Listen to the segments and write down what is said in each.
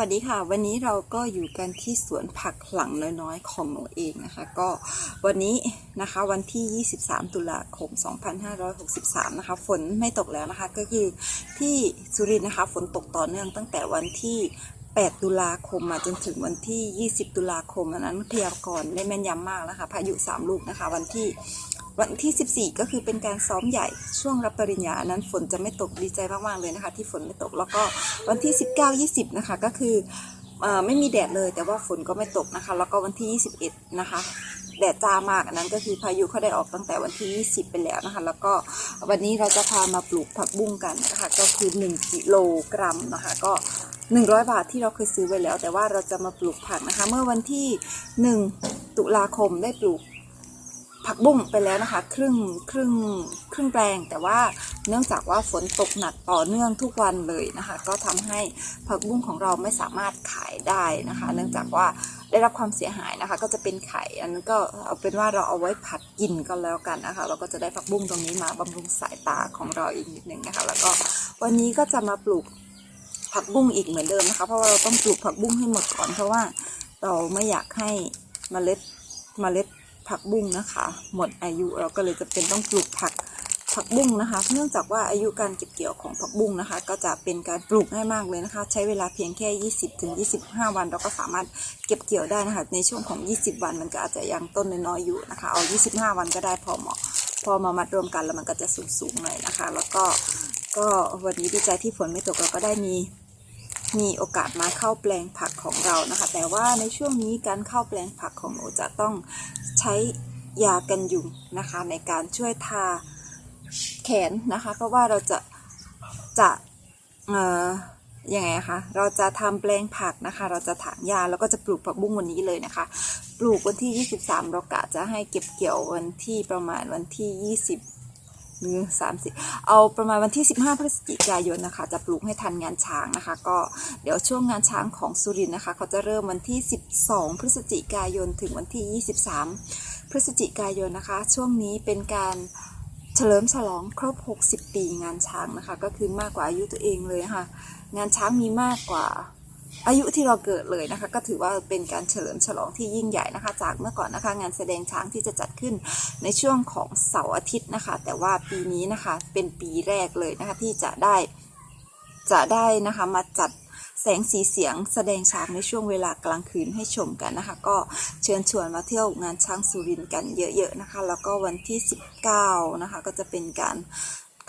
วัสดีค่ะ วันนี้เราก็อยู่กันที่สวนผักหลังน้อยๆ ของหนูเองนะคะ ก็วันนี้นะคะวันที่ 23 ตุลาคม 2563 นะคะ ฝนไม่ตกแล้วนะคะ ก็คือที่สุรินทร์นะคะฝนตกต่อเนื่องตั้งแต่วันที่ 8 ตุลาคมมาจนถึงวันที่ 20 ตุลาคมอันนั้นพยากรณ์ได้แม่นยำมากนะคะพายุ 3 ลูกนะคะ วันที่ วันที่ 14 ก็คือเป็นการซ้อมใหญ่ช่วงรับปริญญานั้นฝนจะไม่ตกดีใจมากๆเลยนะคะ ที่ฝนไม่ตกแล้วก็วันที่ 19 20 นะคะก็คือเอ่อไม่มีแดดเลยแต่ว่าฝนก็ไม่ตกนะคะ แล้วก็วันที่ 21 นะคะแดดจ้ามากอันนั้นก็คือพายุเขาได้ออกตั้งแต่วันที่ 20 ไปแล้วนะคะ แล้วก็วันนี้เราจะพามาปลูกผักบุ้งกันนะคะก็คือ 1 กิโลกรัมนะคะ ก็ 100 บาทที่เราเคยซื้อไว้แล้ว แต่ว่าเราจะมาปลูกผักนะคะ เมื่อวันที่ 1 ตุลาคมได้ปลูก ผักบุ้งไปแล้วนะคะ ครึ่งครึ่งครึ่งแปลง แต่ว่าเนื่องจากว่าฝนตกหนักต่อเนื่องทุกวันเลยนะคะ ก็ทำให้ผักบุ้งของเราไม่สามารถขายได้นะคะ เนื่องจากว่าได้รับความเสียหายนะคะ ก็จะเป็นไข่อันนั้นก็เอาเป็นว่าเราเอาไว้ผัดกินก็แล้วกันนะคะ เราก็จะได้ผักบุ้งตรงนี้มาบำรุงสายตาของเราอีกนิดนึงนะคะ แล้วก็วันนี้ก็จะมาปลูกผักบุ้งอีกเหมือนเดิมนะคะ เพราะว่าเราต้องปลูกผักบุ้งให้หมดก่อนเพราะว่าเราไม่อยากให้เมล็ดเมล็ด ผักบุ้งนะคะ หมดอายุเราก็เลยจะเป็นต้องปลูกผักผักบุ้งนะคะ เนื่องจากว่าอายุการเก็บเกี่ยวของผักบุ้งนะคะ ก็จะเป็นการปลูกง่ายมากเลยนะคะ ใช้เวลาเพียงแค่ 20ถึง25 วัน เราก็สามารถเก็บเกี่ยวได้นะคะ ในช่วงของ 20 วันมันก็อาจจะยังต้นน้อยๆอยู่นะคะ เอา 25 วันก็ได้พอเหมาะ พอมามัดรวมกันแล้วมันก็จะสูงๆหน่อยนะคะ แล้วก็ก็วันนี้ดีใจที่ฝนไม่ตกเราก็ได้มีมีโอกาสมาเข้าแปลงผักของเรานะคะ แต่ว่าในช่วงนี้การเข้าแปลงผักของหนูจะต้อง ใช้ยากันยุงนะคะในการช่วยทาแขนนะคะ เพราะว่าเราจะจะเอ่อยังไงคะเราจะทำแปลงผักนะคะ เราจะถางยาแล้วก็จะปลูกผักบุ้งวันนี้เลยนะคะ ปลูกวันที่ 23 เรากะจะให้เก็บเกี่ยววันที่ประมาณวันที่ 20 หรือ30เอาประมาณวันที่ 15 พฤศจิกายนนะคะ จะปลูกให้ทันงานช้างนะคะ ก็เดี๋ยวช่วงงานช้างของสุรินนะคะ เขาจะเริ่มวันที่ 12 พฤศจิกายนถึงวันที่ 23 พฤศจิกายนนะคะ ช่วงนี้เป็นการเฉลิมฉลองครบ 60 ปีงานช้างนะคะ ก็คือมากกว่าอายุตัวเองเลยค่ะ งานช้างมีมากกว่า อายุที่เราเกิดเลยนะคะ ก็ถือว่าเป็นการเฉลิมฉลองที่ยิ่งใหญ่นะคะ จากเมื่อก่อนนะคะ งานแสดงช้างที่จะจัดขึ้นในช่วงของเสาร์อาทิตย์นะคะ แต่ว่าปีนี้นะคะเป็นปีแรกเลยนะคะที่จะได้จะได้นะคะมาจัดแสงสีเสียงแสดงช้างในช่วงเวลากลางคืนให้ชมกันนะคะ ก็เชิญชวนมาเที่ยวงานช้างสุรินทร์กันเยอะๆนะคะ แล้วก็วันที่ 19 นะคะ ก็จะเป็นการ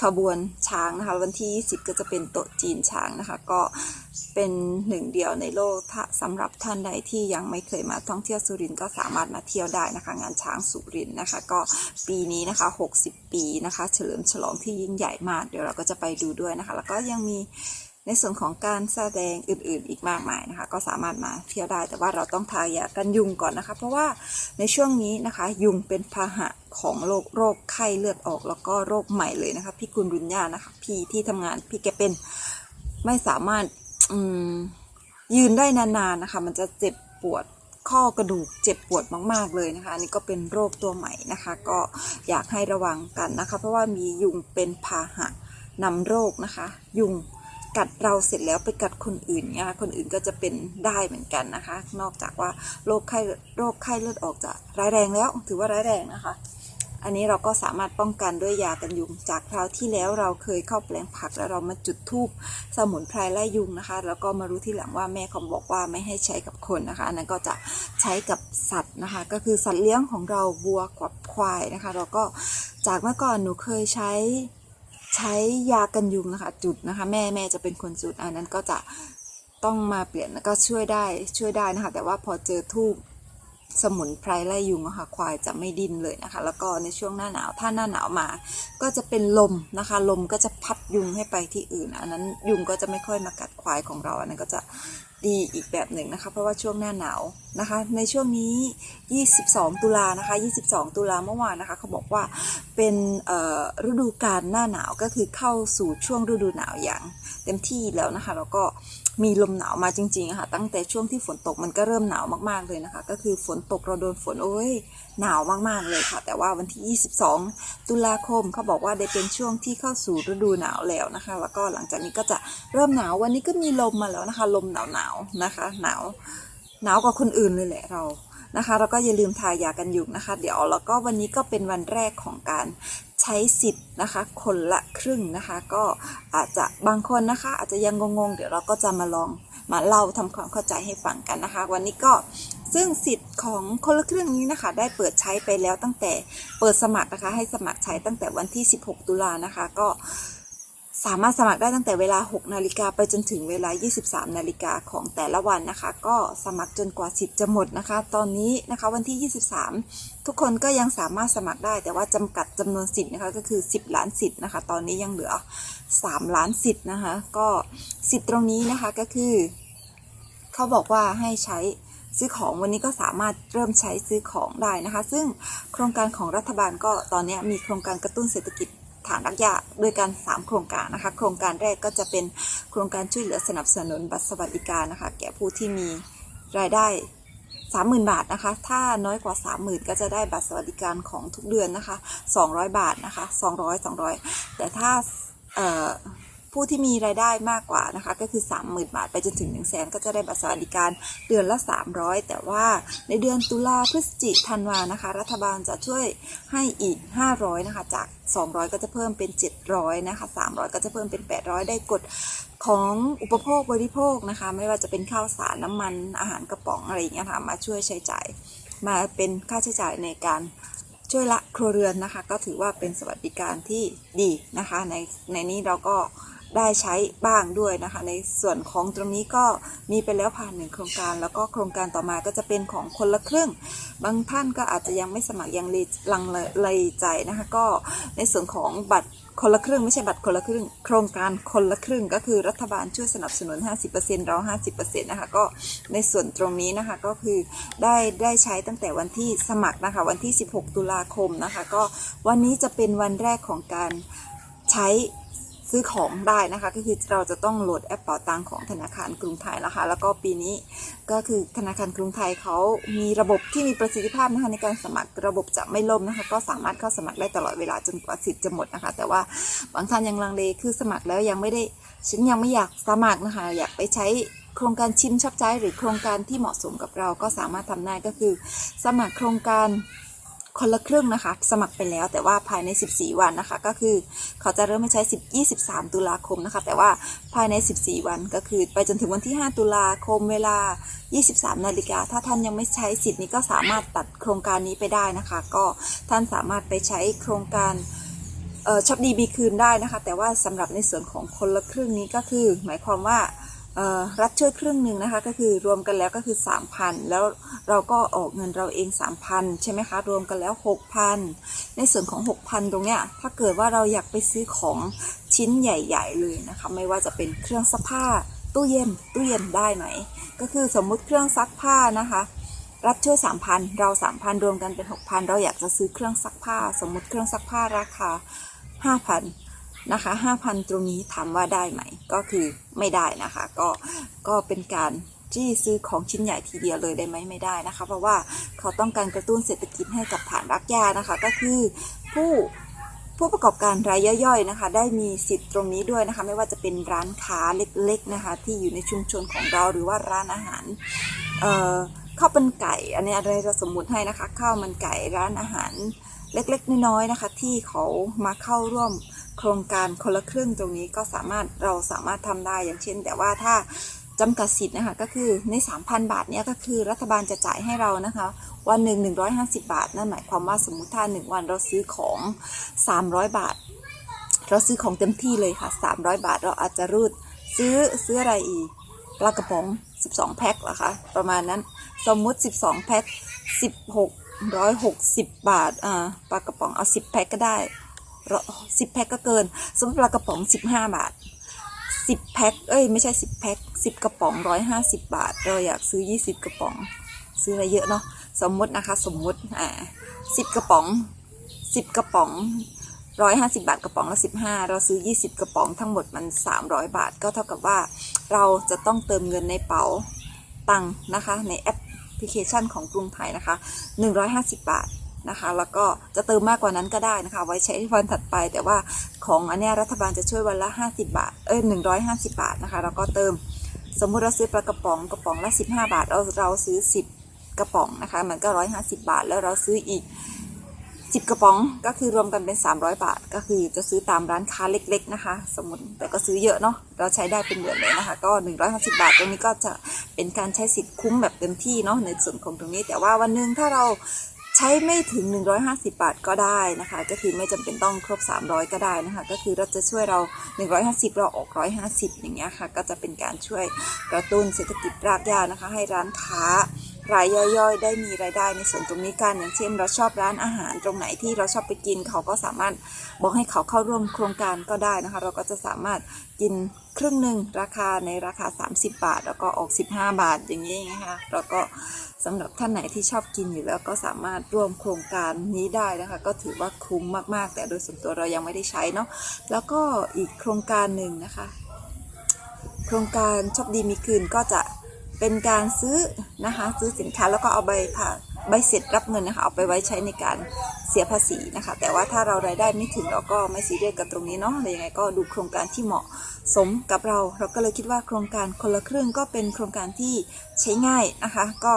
ขบวนช้างนะคะ วันที่ 20 ก็จะเป็นโต๊ะจีนช้างนะคะ ก็ เป็นหนึ่งเดียวในโลกสำหรับท่านใดที่ยังไม่เคยมาท่องเที่ยวสุรินทร์ก็สามารถมาเที่ยวได้นะคะ งานช้างสุรินทร์นะคะ ก็ปีนี้นะคะ 60 ปีนะคะ เฉลิมฉลองที่ยิ่งใหญ่มาก เดี๋ยวเราก็จะไปดูด้วยนะคะ แล้วก็ยังมีในส่วนของการแสดงอื่นๆ อีกมากมายนะคะ ก็สามารถมาเที่ยวได้แต่ว่าเราต้องทายากันยุงก่อนนะคะ เพราะว่าในช่วงนี้นะคะ ยุงเป็นพาหะของโรคโรคไข้เลือดออกแล้วก็โรคใหม่เลยนะคะ พี่กุลรุญญานะคะ พี่ที่ทำงานพี่แกเป็นไม่สามารถ อืม ยืนได้นานๆนะคะ มันจะเจ็บปวดข้อกระดูกเจ็บปวดมาก ๆ เลยนะคะ อันนี้ก็เป็นโรคตัวใหม่นะคะ ก็อยากให้ระวังกันนะคะ เพราะว่ามียุงเป็นพาหะนำโรคนะคะ ยุงกัดเราเสร็จแล้วไปกัดคนอื่นเนี่ยคนอื่นก็จะเป็นได้เหมือนกันนะคะ นอกจากว่าโรคไข้โรคไข้เลือดออกจะร้ายแรงแล้ว ถือว่าร้ายแรงนะคะ อันนี้เราก็สามารถป้องกันด้วยยากันยุง จากคราวที่แล้วเราเคยเข้าแปลงผักแล้วเรามาจุดธูปสมุนไพรไล่ยุงนะคะ แล้วก็มารู้ที่หลังว่าแม่เขาบอกว่าไม่ให้ใช้กับคนนะคะ อันนั้นก็จะใช้กับสัตว์นะคะ ก็คือสัตว์เลี้ยงของเราวัวกับควายนะคะ เราก็จากเมื่อก่อนหนูเคยใช้ใช้ยากันยุงนะคะ จุดนะคะ แม่แม่จะเป็นคนจุดอันนั้นก็จะต้องมาเปลี่ยนแล้วก็ช่วยได้ช่วยได้นะคะ แต่ว่าพอเจอทูบ สมุนไพรไล่ยุงค่ะควายจะไม่ดิ้นเลยนะคะ แล้วก็ในช่วงหน้าหนาวถ้าหน้าหนาวมา ก็จะเป็นลมนะคะ ลมก็จะพัดยุงให้ไปที่อื่น อันนั้นยุงก็จะไม่ค่อยมากัดควายของเรา อันนั้นก็จะดีอีกแบบหนึ่งนะคะ เพราะว่าช่วงหน้าหนาวนะคะ ในช่วงนี้ 22 ตุลานะคะ 22 ตุลาเมื่อวานนะคะ เขาบอกว่าเป็นฤดูกาลหน้าหนาวก็คือเข้าสู่ช่วงฤดูหนาวอย่างเต็มที่แล้วนะคะ แล้วก็ มีลมหนาวมาจริงๆค่ะ ตั้งแต่ช่วงที่ฝนตกมันก็เริ่มหนาวมากๆเลยนะคะ ก็คือฝนตกเราโดนฝนโอ้ยหนาวมากๆเลยค่ะ แต่ว่าวันที่ 22 ตุลาคมเขาบอกว่าได้เป็นช่วงที่เข้าสู่ฤดูหนาวแล้วนะคะ แล้วก็หลังจากนี้ก็จะเริ่มหนาววันนี้ก็มีลมมาแล้วนะคะ ลมหนาวๆนะคะ หนาวหนาวกว่าคนอื่นเลยแหละเรานะคะแล้วก็อย่าลืมทายากันยุงนะคะ เดี๋ยวแล้วก็วันนี้ก็เป็นวันแรกของการ ใช้สิทธิ์นะคะคนละครึ่งนะคะ ก็อาจจะบางคนนะคะ อาจจะยังงงๆ เดี๋ยวเราก็จะมาลองมาเล่าทำความเข้าใจให้ฟังกันนะคะ วันนี้ก็ซึ่งสิทธิ์ของคนละครึ่งนี้นะคะ ได้เปิดใช้ไปแล้วตั้งแต่เปิดสมัครนะคะ ให้สมัครใช้ตั้งแต่วันที่ 16 ตุลานะคะ ก็ สามารถสมัครได้ตั้งแต่เวลา 6 นาฬิกาไปจนถึงเวลา 23 นาฬิกาของแต่ละวันนะคะ ก็สมัครจนกว่าสิทธิ์จะหมดนะคะ ตอนนี้นะคะวันที่ 23 ทุกคนก็ยังสามารถสมัครได้ แต่ว่าจำกัดจำนวนสิทธิ์นะคะก็คือ 10 ล้านสิทธิ์นะคะ ตอนนี้ยังเหลือ 3 ล้านสิทธิ์นะคะ ก็สิทธิ์ตรงนี้นะคะก็คือ เขาบอกว่าให้ใช้ซื้อของวันนี้ก็สามารถเริ่มใช้ซื้อของได้นะคะ ซึ่งโครงการของรัฐบาลก็ตอนนี้มีโครงการกระตุ้นเศรษฐกิจ ฐานรักยาด้วยกัน 3 โครงการนะคะ โครงการแรกก็จะเป็นโครงการช่วยเหลือสนับสนุนบัตรสวัสดิการนะคะ แก่ผู้ที่มีรายได้ 30,000 บาทนะคะ ถ้าน้อยกว่า 30,000 ก็จะได้บัตรสวัสดิการของทุกเดือนนะคะ 200 บาทนะคะ 200 200 แต่ถ้า ผู้ที่มีรายได้มากกว่านะคะก็คือ 30,000 บาท ไปจนถึง 1 0 0 0 0แสนก็จะได้บัตรสวัสดิการเดือนละ 300 แต่ว่าในเดือนตุลาพฤศจิกธันวานะคะ รัฐบาลจะช่วยให้อีก 500 นะคะ จาก 200 ก็จะเพิ่มเป็น 700 นะคะ 300 ก็จะเพิ่มเป็น 800 ได้กดของอุปโภคบริโภคนะคะ ไม่ว่าจะเป็นข้าวสารน้ำมันอาหารกระป๋องอะไรอย่างเงี้ยค่ะมาช่วยใช้จ่ายมาเป็นค่าใช้จ่ายในการช่วยละครัวเรือนนะคะ ก็ถือว่าเป็นสวัสดิการที่ดีนะคะ ในในนี้เราก็ ได้ใช้บ้างด้วยนะคะ ในส่วนของตรงนี้ก็มีไปแล้วผ่านหนึ่งโครงการ แล้วก็โครงการต่อมาก็จะเป็นของคนละครึ่ง บางท่านก็อาจจะยังไม่สมัครยังเลลังเลใจนะคะก็ในส่วนของบัตรคนละครึ่งไม่ใช่บัตรคนละครึ่ง โครงการคนละครึ่งก็คือรัฐบาลช่วยสนับสนุน 50%เรา 50%นะคะก็ในส่วนตรงนี้นะคะก็คือได้ได้ใช้ตั้งแต่วันที่สมัครนะคะวันที่ 16 ตุลาคมนะคะก็วันนี้จะเป็นวันแรกของการใช้ ซื้อของได้นะคะ ก็คือเราจะต้องโหลดแอปเป๋าตังของธนาคารกรุงไทยนะคะ แล้วก็ปีนี้ก็คือธนาคารกรุงไทยเขามีระบบที่มีประสิทธิภาพนะคะในการสมัครระบบจะไม่ล่มนะคะ ก็สามารถเข้าสมัครได้ตลอดเวลาจนกว่าสิทธิ์จะหมดนะคะ แต่ว่าบางท่านยังลังเลคือสมัครแล้วยังไม่ได้ฉันยังไม่อยากสมัครนะคะ อยากไปใช้โครงการชิมชอปใจหรือโครงการที่เหมาะสมกับเราก็สามารถทำได้ก็คือ สมัครโครงการ คนละครึ่งนะคะ สมัครไปแล้วแต่ว่าภายใน 14 วันนะคะ ก็คือเขาจะเริ่มไม่ใช้ 10 23 ตุลาคมนะคะ แต่ว่าภายใน 14 วันก็คือ ไปจนถึงวันที่ 5 ตุลาคมเวลา 23 นาฬิกา ถ้าท่านยังไม่ใช้สิทธิ์นี้ก็สามารถตัดโครงการนี้ไปได้นะคะ ก็ท่านสามารถไปใช้โครงการช็อปดีบีคืนได้นะคะ แต่ว่าสำหรับในส่วนของคนละครึ่งนี้ก็คือ หมายความว่า รัฐช่วยครึ่งหนึ่งนะคะก็คือรวมกันแล้วก็คือ 3,000 แล้วเราก็ออกเงินเราเอง 3,000 ใช่ไหมคะ รวมกันแล้ว 6,000 ในส่วนของ 6,000 ตรงเนี้ยถ้าเกิดว่าเราอยากไปซื้อของชิ้นใหญ่ ๆ เลยนะคะ ไม่ว่าจะเป็นเครื่องซักผ้าตู้เย็นตู้เย็นได้ไหม ก็คือสมมุติเครื่องซักผ้านะคะรัฐช่วย 3,000 เรา 3,000 รวมกันเป็น 6,000 เราอยากจะซื้อเครื่องซักผ้า สมมุติเครื่องซักผ้าราคา 5,000 นะคะ 5,000 ตรงนี้ถามว่าได้ไหม ก็คือไม่ได้นะคะ ก็ก็เป็นการที่ซื้อของชิ้นใหญ่ทีเดียวเลยได้ไหมไม่ได้นะคะ เพราะว่าเขาต้องการกระตุ้นเศรษฐกิจให้กับฐานรักยานะคะ ก็คือผู้ผู้ประกอบการรายย่อยๆนะคะ ได้มีสิทธิ์ตรงนี้ด้วยนะคะ ไม่ว่าจะเป็นร้านค้าเล็กๆนะคะ ที่อยู่ในชุมชนของเราหรือว่าร้านอาหารเอ่อข้าวมันไก่ อันนี้อะไรเราสมมุติให้นะคะ ข้าวมันไก่ร้านอาหารเล็กๆ น้อยๆนะคะ ที่เขามาเข้าร่วม โครงการคนละครึ่งตรงนี้ก็สามารถเราสามารถทำได้อย่างเช่น แต่ว่าถ้าจำกัดสิทธิ์นะคะก็คือใน 3,000 บาทเนี้ยก็คือรัฐบาลจะจ่ายให้เรานะคะวันหนึ่ง150 บาท นั่นหมายความว่าสมมุติถ้าหนึ่งวันเราซื้อของ 300 บาท เราซื้อของเต็มที่เลยค่ะ 300 บาทเราอาจจะรูดซื้อซื้ออะไรอีกปลากระป๋อง 12 แพ็คเหรอคะประมาณนั้นสมมุติ 12 แพ็ค1660 บาทอ่าปลากระป๋องเอา 10 แพ็คก็ได้ 10แพ็คก็เกิน สมมติปลากระป๋อง15บาท10แพ็ค เอ้ยไม่ใช่10แพ็ค10กระป๋อง150บาท เราอยากซื้อ20กระป๋อง ซื้ออะไรเยอะเนาะ สมมตินะคะ สมมติ อ่า10กระป๋อง10กระป๋อง150บาทกระป๋องละ15เราซื้อ20กระป๋องทั้งหมดมัน300บาท ก็เท่ากับว่าเราจะต้องเติมเงินในเป๋าตังค์นะคะ ในแอปพลิเคชันของกรุงไทยนะคะ150บาท นะคะ แล้วก็จะเติมมากกว่านั้นก็ได้นะคะ ไว้ใช้วันถัดไป แต่ว่าของอันเนี้รัฐบาลจะช่วยวันละ 50 บาท เอ้ย150 บาทนะคะ แล้วก็เติมสมมุติเราซื้อปลากระป๋องกระป๋องละ 15 บาท เราเราซื้อ 10 กระป๋องนะคะ มันก็ 150 บาท แล้วเราซื้ออีก 10 กระป๋องก็คือรวมกันเป็น 300 บาท ก็คือจะซื้อตามร้านค้าเล็ก ๆนะคะ สมมติแต่ก็ซื้อเยอะเนาะเราใช้ได้เป็นเดือนเลยนะคะ ก็ 150 บาท ตรงนี้ก็จะเป็นการใช้สิทธิ์คุ้มแบบเต็มที่เนาะในส่วนของตรงนี้ แต่ว่าวันหนึงถ้าเรา ใช้ไม่ถึง 150 บาทก็ได้นะคะ ก็คือไม่จำเป็นต้องครบ 300 ก็ได้นะคะ ก็คือเราจะช่วยเรา 150 เราออก 150 อย่างเงี้ยค่ะ ก็จะเป็นการช่วยกระตุ้นเศรษฐกิจรากหญ้านะคะ ให้ร้านค้า รายย่อยๆ ได้มีรายได้ในส่วนตรงนี้กัน อย่างเช่น เราชอบร้านอาหารตรงไหนที่เราชอบไปกินเขาก็สามารถบอกให้เขาเข้าร่วมโครงการก็ได้นะคะ เราก็จะสามารถกินครึ่งหนึ่งราคาในราคา 30 บาท แล้วก็ออก 15 บาทอย่างนี้นะคะแล้วก็สำหรับท่านไหนที่ชอบกินอยู่แล้วก็สามารถร่วมโครงการนี้ได้นะคะ ก็ถือว่าคุ้มมากๆ แต่โดยส่วนตัวเรายังไม่ได้ใช้เนาะแล้วก็อีกโครงการหนึ่งนะคะ โครงการชอบดีมีคืนก็จะ เป็นการซื้อนะคะซื้อสินค้าแล้วก็เอาใบผ่าใบเสร็จรับเงินนะคะเอาไปไว้ใช้ในการเสียภาษีนะคะ แต่ว่าถ้าเรารายได้ไม่ถึงเราก็ไม่ซีเรียสกับตรงนี้เนาะอะไรยังไงก็ดูโครงการที่เหมาะสมกับเรา เราก็เลยคิดว่าโครงการคนละครึ่งก็เป็นโครงการที่ใช้ง่ายนะคะ ก็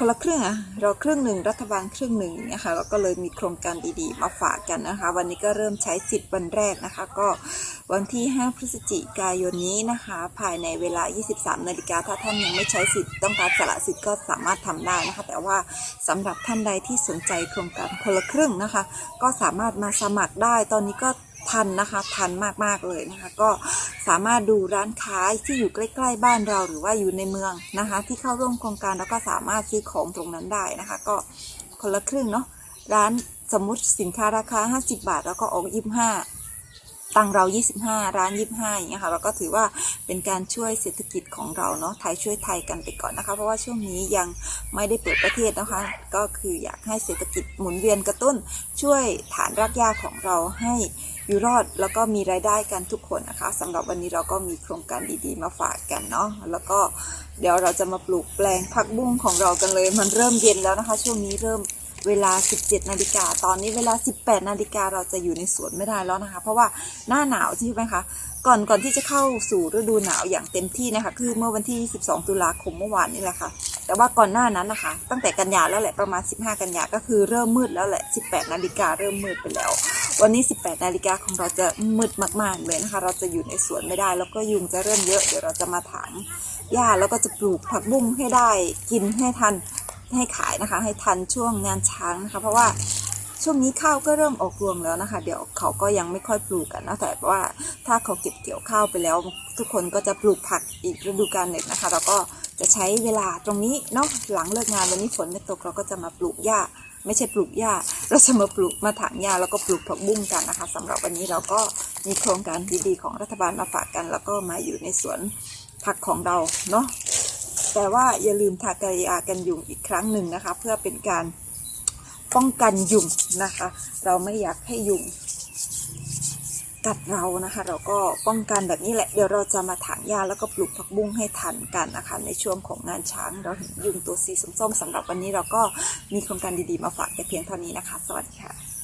คนละครึ่งอะเราครึ่งหนึ่งรัฐบาลครึ่งหนึ่งนะคะเราก็เลยมีโครงการดีๆ มาฝากกันนะคะ วันนี้ก็เริ่มใช้สิทธิ์วันแรกนะคะ ก็วันที่ 5 พฤศจิกายนนี้นะคะ ภายในเวลา 23 นาฬิกาถ้าท่านยังไม่ใช้สิทธิ์ต้องการสละสิทธิ์ก็สามารถทำได้นะคะ แต่ว่าสำหรับท่านใดที่สนใจโครงการคนละครึ่งนะคะ ก็สามารถมาสมัครได้ตอนนี้ก็ ทันนะคะ ทันมากๆเลยนะคะ ก็สามารถดูร้านค้าที่อยู่ใกล้ ๆ บ้านเราหรือว่าอยู่ในเมืองนะคะ ที่เข้าร่วมโครงการแล้วก็สามารถซื้อของตรงนั้นได้นะคะ ก็คนละครึ่งเนาะร้านสมมติสินค้าราคา 50 บาท แล้วก็ออก25ตังเรา 25 ร้าน 25อย่างเงี้ยค่ะเราก็ถือว่าเป็นการช่วยเศรษฐกิจของเราเนาะไทยช่วยไทยกันไปก่อนนะคะ เพราะว่าช่วงนี้ยังไม่ได้เปิดประเทศนะคะ ก็คืออยากให้เศรษฐกิจหมุนเวียนกระตุ้นช่วยฐานรากหญ้าของเราให้ อยู่รอดแล้วก็มีรายได้กันทุกคนนะคะสำหรับวันนี้เราก็มีโครงการดีๆมาฝากกันเนาะแล้วก็เดี๋ยวเราจะมาปลูกแปลงผักบุ้งของเรากันเลย มันเริ่มเย็นแล้วนะคะ ช่วงนี้เริ่ม เวลา 17 นาฬิกา ตอนนี้เวลา 18 นาฬิกาเราจะอยู่ในสวนไม่ได้แล้วนะคะ เพราะว่าหน้าหนาวใช่ไหมคะ ก่อนก่อนที่จะเข้าสู่ฤดูหนาวอย่างเต็มที่นะคะ คือเมื่อวันที่ 12 ตุลาคมเมื่อวานนี่แหละค่ะ แต่ว่าก่อนหน้านั้นนะคะ ตั้งแต่กันยาแล้วแหละ ประมาณ 15 กันยา ก็คือเริ่มมืดแล้วแหละ 18 นาฬิกาเริ่มมืดไปแล้ว วันนี้ 18 นาฬิกาของเราจะมืดมาก ๆ เลยนะคะ เราจะอยู่ในสวนไม่ได้ แล้วก็ยุงจะเริ่มเยอะ เดี๋ยวเราจะมาถางหญ้าแล้วก็จะปลูกผักบุ้งให้ได้ กินให้ทัน ให้ขายนะคะ ให้ทันช่วงงานช้างนะคะ เพราะว่าช่วงนี้ข้าวก็เริ่มออกรวงแล้วนะคะ เดี๋ยวเขาก็ยังไม่ค่อยปลูกกันนะแต่ว่าถ้าเขาเก็บเกี่ยวข้าวไปแล้ว ทุกคนก็จะปลูกผักอีกฤดูกาลหนึ่งนะคะเราก็จะใช้เวลาตรงนี้เนาะหลังเลิกงานวันนี้ฝนไม่ตกเราก็จะมาปลูกหญ้า ไม่ใช่ปลูกหญ้า เราจะมาปลูกมาถางหญ้าแล้วก็ปลูกผักบุ้งกันนะคะสำหรับวันนี้เราก็มีโครงการดีๆของรัฐบาลมาฝากกัน แล้วก็มาอยู่ในสวนผักของเราเนาะ แต่ว่าอย่าลืมทากายากันยุงอีกครั้งหนึ่งนะคะ เพื่อเป็นการป้องกันยุงนะคะ เราไม่อยากให้ยุงกัดเรานะคะ เราก็ป้องกันแบบนี้แหละ เดี๋ยวเราจะมาถางหญ้าแล้วก็ปลูกผักบุ้งให้ทันกันนะคะ ในช่วงของงานช้างเราเห็นยุงตัวสีส้มๆสำหรับวันนี้เราก็มีโครงการดีๆมาฝากแต่เพียงเท่านี้นะคะ สวัสดีค่ะ